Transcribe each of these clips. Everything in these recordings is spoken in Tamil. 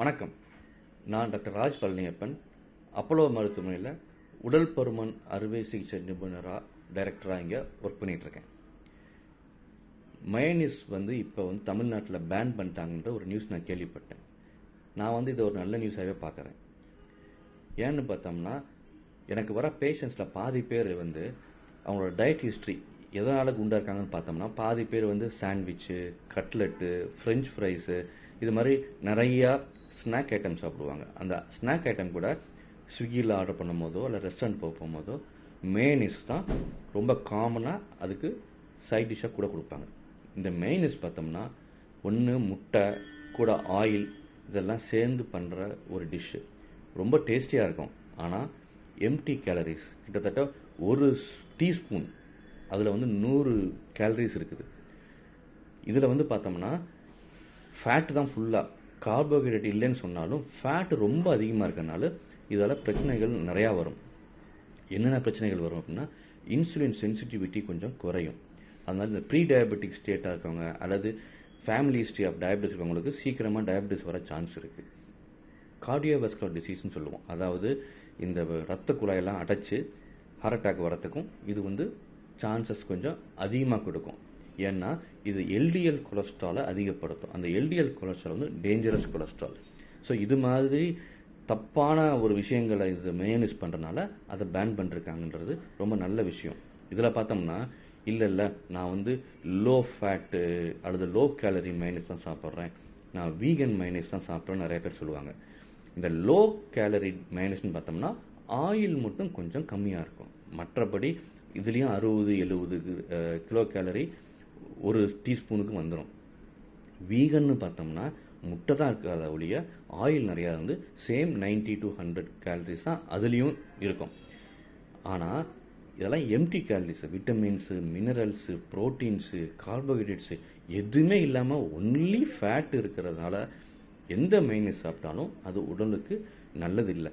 வணக்கம். நான் டாக்டர் ராஜ் பழனியப்பன் அப்போலோ மருத்துவமனையில் உடல் பருமன் அறுவை சிகிச்சை நிபுணராக டைரக்டராக இங்கே ஒர்க் பண்ணிகிட்ருக்கேன் மயனிஸ் வந்து இப்போ வந்து தமிழ்நாட்டில் பேன் பண்ணிட்டாங்கன்ற ஒரு நியூஸ் நான் கேள்விப்பட்டேன். நான் வந்து இதை ஒரு நல்ல நியூஸாகவே பார்க்குறேன். ஏன்னு பார்த்தோம்னா எனக்கு வர பேஷண்ட்ஸில் பாதி பேர் வந்து அவங்களோட டயட் ஹிஸ்ட்ரி எதனால் குண்டாக இருக்காங்கன்னு பார்த்தோம்னா பாதி பேர் வந்து சாண்ட்விட்சு கட்லெட்டு ஃப்ரெஞ்ச் ஃப்ரைஸு இது மாதிரி நிறையா ஸ்நாக் ஐட்டம் சாப்பிடுவாங்க. அந்த ஸ்நாக் ஐட்டம் கூட ஸ்விக்கியில் ஆர்டர் பண்ணும் போதோ இல்லை ரெஸ்டாரண்ட் போக போகும்போதோ மேனிஸ் தான் ரொம்ப காமனாக அதுக்கு சைட் டிஷ்ஷாக கூட கொடுப்பாங்க. இந்த மெயினிஸ் பார்த்தோம்னா ஒன்று முட்டை கூட ஆயில் இதெல்லாம் சேர்ந்து பண்ணுற ஒரு டிஷ்ஷு ரொம்ப டேஸ்டியாக இருக்கும். ஆனால் எம்டி கேலரிஸ் கிட்டத்தட்ட ஒரு டீஸ்பூன் அதில் வந்து நூறு கேலரிஸ் இருக்குது. இதில் வந்து பார்த்தோம்னா ஃபேட் தான் ஃபுல்லாக கார்போஹைட்ரேட் இல்லைன்னு சொன்னாலும் ஃபேட் ரொம்ப அதிகமாக இருக்கனால இதால் பிரச்சனைகள் நிறையா வரும். என்னென்ன பிரச்சனைகள் வரும் அப்படின்னா இன்சுலின் சென்சிட்டிவிட்டி கொஞ்சம் குறையும். அதனால் இந்த ப்ரீ டயபெட்டிக் ஸ்டேட்டாக இருக்கவங்க அல்லது ஃபேமிலி ஹிஸ்ட்ரி ஆஃப் டயபெட்டிஸ் இருக்கவங்களுக்கு சீக்கிரமாக டயபெட்டிஸ் வர சான்ஸ் இருக்குது கார்டியோவாஸ்குலர் டிசீஸ்னு சொல்லுவோம். அதாவது இந்த ரத்த குழாயெல்லாம் அடைச்சு ஹார்ட் அட்டாக் வரத்துக்கும் இது வந்து சான்சஸ் கொஞ்சம் அதிகமாக கொடுக்கும். ஏன்னா இது எல்டிஎல் கொலஸ்ட்ராலை அதிகப்படுத்தும். அந்த எல்டிஎல் கொலஸ்ட்ரால் வந்து டேஞ்சரஸ் கொலஸ்ட்ரால். ஸோ இது மாதிரி தப்பான ஒரு விஷயங்களை இது மேனேஜ் பண்ணுறனால அதை பேன் பண்ணிருக்காங்கன்றது ரொம்ப நல்ல விஷயம். இதில் பார்த்தோம்னா இல்லை இல்லை நான் வந்து லோ ஃபேட்டு அல்லது லோ கேலரி மைனஸ் தான் சாப்பிட்றேன். நான் வீகன் மைனஸ் தான் சாப்பிட்றேன்னு நிறைய பேர் சொல்லுவாங்க. இந்த லோ கேலரி மைனஸ்னு பார்த்தோம்னா ஆயில் மட்டும் கொஞ்சம் கம்மியாக இருக்கும். மற்றபடி இதுலேயும் அறுபது எழுபது கிலோ கேலரி ஒரு டீஸ்பூனுக்கு வந்துடும் வீகன்னு பார்த்தோம்னா முட்டை தான் இருக்காத ஒழிய ஆயில் நிறையா வந்து same ninety to hundred calories தான் அதுலேயும் இருக்கும். ஆனால் இதெல்லாம் empty calories vitamins minerals proteins carbohydrates எதுவுமே இல்லாமல் ஒன்லி ஃபேட் இருக்கிறதுனால எந்த மைனஸ் சாப்பிட்டாலும் அது உடலுக்கு நல்லதில்லை.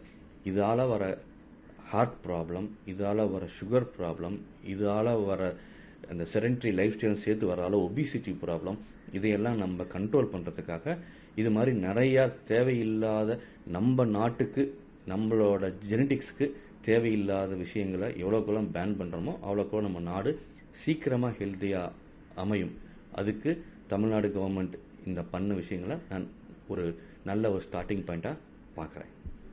இதால் வர ஹார்ட் ப்ராப்ளம் இதால் வர சுகர் ப்ராப்ளம் இதால் வர அந்த செரண்டரி லைஃப் ஸ்டைலும் சேர்த்து வரால ஒபிசிட்டி ப்ராப்ளம் இதையெல்லாம் நம்ம கண்ட்ரோல் பண்ணுறதுக்காக இது மாதிரி நிறையா தேவையில்லாத நம்ம நாட்டுக்கு நம்மளோட ஜெனட்டிக்ஸ்க்கு தேவையில்லாத விஷயங்களை எவ்வளோக்கெல்லாம் பேன் பண்ணுறோமோ அவ்வளோக்கோ நம்ம நாடு சீக்கிரமாக ஹெல்த்தியாக அமையும். அதுக்கு தமிழ்நாடு கவர்மெண்ட் இந்த பண்ண விஷயங்களை நான் ஒரு நல்ல ஒரு ஸ்டார்டிங் பாயிண்ட்டாக பார்க்குறேன்.